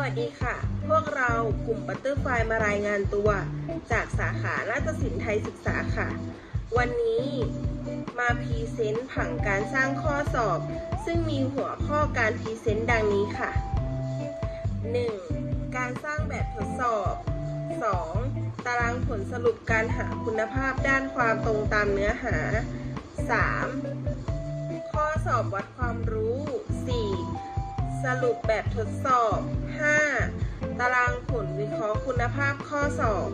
วัสดีค่ะ พวกเรากลุ่มบัตเตอร์ไฟมารายงานตัว จากสาขานาฏศิลป์ไทยศึกษาค่ะ วันนี้มาพรีเซนต์ผังการสร้างข้อสอบ ซึ่งมีหัวข้อการพรีเซนต์ดังนี้ค่ะ 1. การสร้างแบบทดสอบ 2. ตารางผลสรุปการหาคุณภาพด้านความตรงตามเนื้อหา 3. ข้อสอบวัดความรู้ 4. สรุปแบบทดสอบ 5. ตารางผลวิเคราะห์คุณภาพข้อสอบ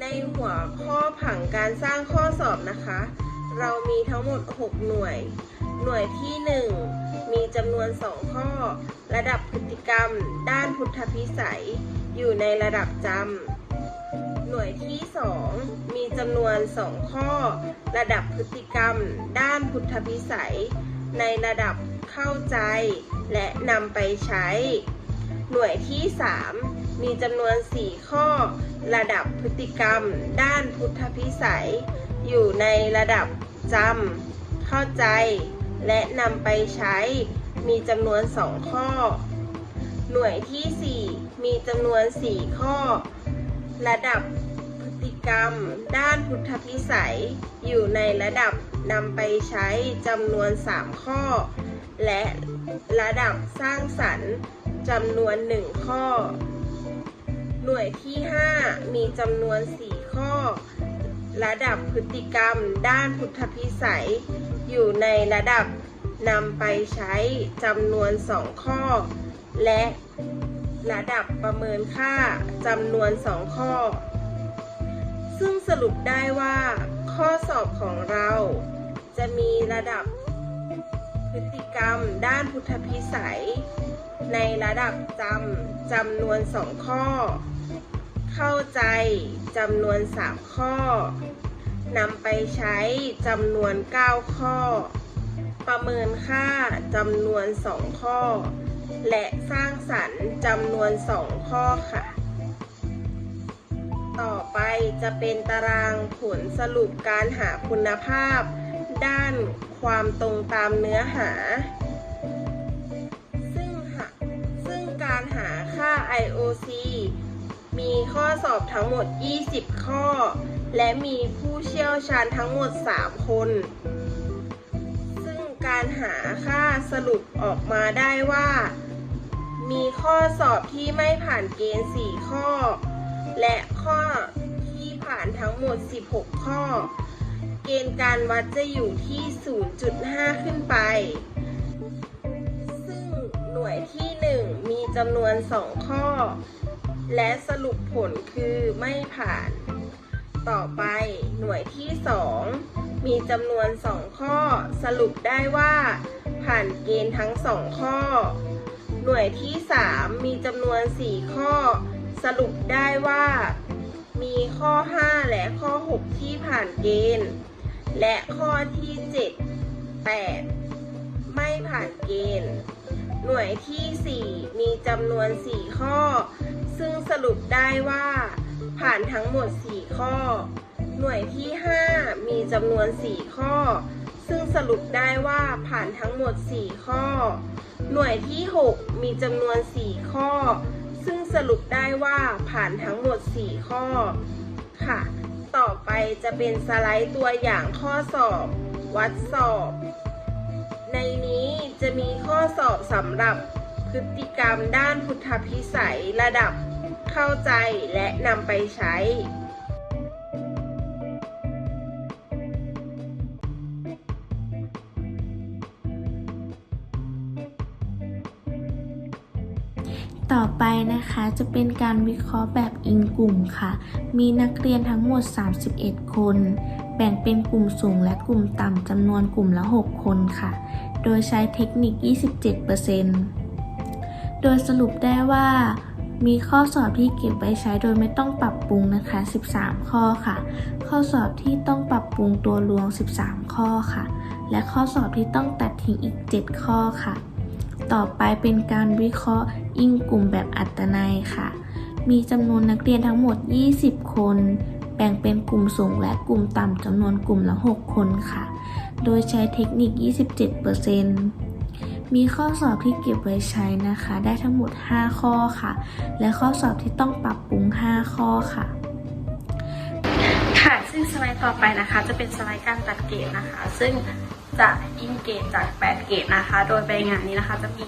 ในหัวข้อผังการสร้างข้อสอบนะคะ เรามีทั้งหมด 6 หน่วย หน่วยที่ 1 มีจำนวน 2 ข้อ ระดับพฤติกรรม ด้านพุทธพิสัย อยู่ในระดับจำ หน่วยที่ 2 มีจำนวน 2 ข้อ ระดับพฤติกรรม ด้านพุทธพิสัย ในระดับ เข้าใจและนำไปใช้ หน่วยที่ 3 มีจำนวน 4 ข้อ ระดับพฤติกรรม ด้านพุทธพิสัย อยู่ในระดับจำเข้าใจ และนำไปใช้ มีจำนวน 2 ข้อ หน่วยที่ 4 มีจำนวน 4 ข้อ ระดับพฤติกรรม ด้านพุทธพิสัย อยู่ในระดับนำไปใช้จำนวน 3 ข้อ และระดับสร้างสรรค์จำนวน 1 ข้อ หน่วยที่ 5 มีจำนวน 4 ข้อ ระดับพฤติกรรมด้านพุทธพิสัย อยู่ในระดับนำไปใช้จำนวน 2 ข้อ และระดับประเมินค่าจำนวน 2 ข้อ ซึ่งสรุปได้ว่า ข้อสอบของเราจะมีระดับ ติกรรมด้านพุทธพิสัย ในระดับจำจำนวน2ข้อ เข้าใจจำนวน3ข้อนำไปใช้จำนวน 9 ข้อ ประเมินค่าจำนวน 2 ข้อ และสร้างสรรค์จำนวน 2 ข้อค่ะ ต่อไปจะเป็นตารางผลสรุปการหาคุณภาพ ด้านความตรงตามเนื้อหา ซึ่งซึ่งการหาค่า IOC มีข้อสอบทั้งหมด 20 ข้อ และมีผู้เชี่ยวชาญทั้งหมด 3 คน ซึ่งการหาค่าสรุปออกมาได้ว่า มีข้อสอบที่ไม่ผ่านเกณฑ์ 4 ข้อ และข้อที่ผ่านทั้งหมด 16 ข้อ เกณฑ์การวัดจะอยู่ที่ 0.5 ขึ้นไป ซึ่งหน่วยที่ 1 มีจำนวน 2 ข้อ และสรุปผลคือไม่ผ่าน ต่อไปหน่วยที่ 2 มีจำนวน 2 ข้อ สรุปได้ว่า ผ่านเกณฑ์ทั้ง 2 ข้อ หน่วยที่ 3 มีจำนวน 4 ข้อ สรุปได้ว่ามีข้อ 5 และข้อ 6 ที่ผ่านเกณฑ์ และข้อที่ 7 8 ไม่ผ่านเกณฑ์ หน่วยที่ 4 มีจำนวน 4 ข้อ ซึ่งสรุปได้ว่า ผ่านทั้งหมด 4 ข้อ หน่วยที่ 5 มีจำนวน 4 ข้อ ซึ่งสรุปได้ว่าผ่านทั้งหมด 4 ข้อ หน่วยที่ 6 มีจำนวน 4 ข้อ ซึ่งสรุปได้ว่าผ่านทั้งหมด 4 ข้อค่ะ ต่อไปจะเป็นสไลด์ตัวอย่างข้อสอบ วัดสอบ ในนี้จะมีข้อสอบสำหรับพฤติกรรมด้านพุทธพิสัยระดับเข้าใจและนำไปใช้ ต่อไปนะคะจะเป็นการวิเคราะห์แบบอิงกลุ่มค่ะ มีนักเรียนทั้งหมด 31 คน แบ่งเป็นกลุ่มสูงและกลุ่มต่ำจำนวนกลุ่มละ 6 คนค่ะ โดยใช้เทคนิค 27%โดยสรุปได้ว่ามีข้อสอบที่เก็บไว้ใช้โดยไม่ต้องปรับปรุงนะคะ 13 ข้อค่ะ ข้อสอบที่ต้องปรับปรุงตัวรวม13 ข้อค่ะ และข้อสอบที่ต้องตัดทิ้งอีก 7 ข้อค่ะ ต่อไปเป็นการวิเคราะห์อิงกลุ่มแบบอัตนัยค่ะ มีจำนวนนักเรียนทั้งหมด 20 คน แบ่งเป็นกลุ่มสูงและกลุ่มต่ำจำนวนกลุ่มละ 6 คนค่ะ โดยใช้เทคนิค 27%มีข้อสอบที่เก็บไว้ใช้นะคะ ได้ทั้งหมด 5 ข้อค่ะ และข้อสอบที่ต้องปรับปรุง 5 ข้อค่ะค่ะ ซึ่งสไลด์ต่อไปนะคะ จะเป็นสไลด์การตัดเกรดนะคะ ซึ่ง จะอิงเกรดจาก 8 เกรดนะคะ โดยใบงานนี้นะคะจะมี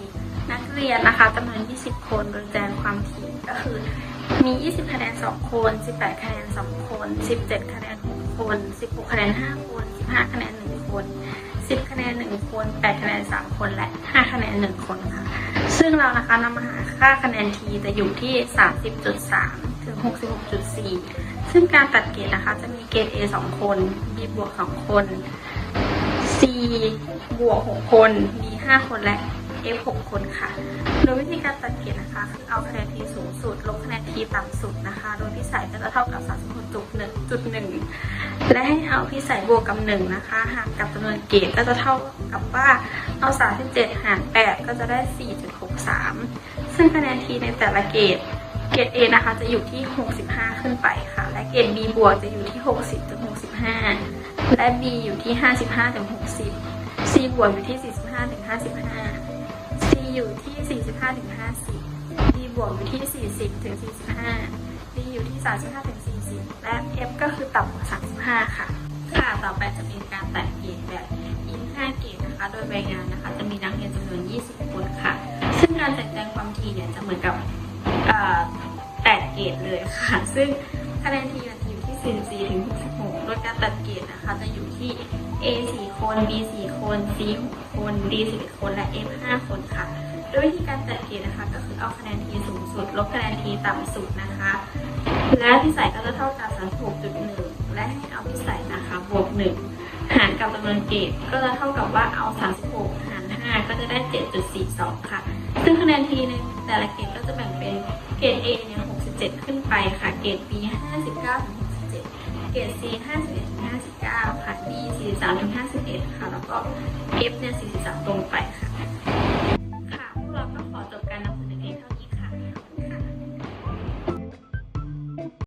นักเรียนนะคะจำนวน 20 คนโดยแจงความถี่ก็คือ มี 20 คะแนน 2 คน 18 คะแนน 2 คน 17 คะแนน 6 คน 16 คะแนน 5 คน 15 คะแนน 1 คน 10 คะแนน 1 คน 8 คะแนน 3 คน และ 5 คะแนน 1 คนค่ะ ซึ่งเรานะคะนำมาหาค่าคะแนนทีจะอยู่ที่ 30.3 ถึง 66.4 ซึ่งการตัดเกรดนะคะจะมีเกรด A 2 คน B บวก 2 คน C บวก6คน D 5คนและ F 6คนค่ะ โดยวิธีการตัดเกรดนะคะคือเอาคะแนนทีสูงสุด ลบคะแนนทีต่ำสุดนะคะ โดยพิสัยก็จะเท่ากับ36.1.1และให้เอาพิสัยบวกกับ1นะคะ หารกับจำนวนเกรดก็จะเท่ากับว่าเอา 37 หาร 8 ก็จะได้ 4.63 ซึ่งคะแนนทีในแต่ละเกรดเกรด A นะคะจะอยู่ที่ 65 ขึ้นไปค่ะ และเกรด B บวกจะอยู่ที่ 60-65 และ B อยู่ที่ 55ถึง60 C บวกอยู่ที่ 45ถึง55 C อยู่ที่ 45ถึง50 D บวกอยู่ที่ 40ถึง45 D อยู่ที่ 35ถึง40 และ F ก็คือต่ำกว่า 35 ค่ะ ค่ะต่อไปจะเป็นการแตัดเกรดแบบอิน5เกรดนะคะ โดยใบงานนะคะ จะมีนักเรียนจำนวน 20 คนค่ะ ซึ่งการจัดแจงความถี่เนี่ยจะเหมือนกับเอ่อแปดเกรดเลยค่ะ ซึ่งคะแนนทีมัน จะอยู่ที่44ถึง66โดยการตัดเกรดนะคะจะอยู่ที่ A 4คน B 4คน C 6คน D 11คนและ F 5คนค่ะ โดยวิธีการจัดเกรดนะคะ ก็คือเอาคะแนนทีสูงสุด ลบคะแนนทีต่ำสุดนะคะ และพิสัยก็จะเท่ากับ36.1 และให้เอาพิสัยนะคะบวก 1 หารกับจำนวนเกรดก็จะเท่ากับว่าเอา 36 หาร 5 ก็จะได้ 7.42 ค่ะ ซึ่งคะแนนทีในแต่ละเกรดก็จะแบ่งเป็นเกรด A เนี่ย67 ขึ้นไปค่ะ เกรด B 59 เกรด C 51ถึง59 ค่ะ D 43ถึง51 ค่ะ แล้วก็ F เนี่ย 43 ตรงไปค่ะ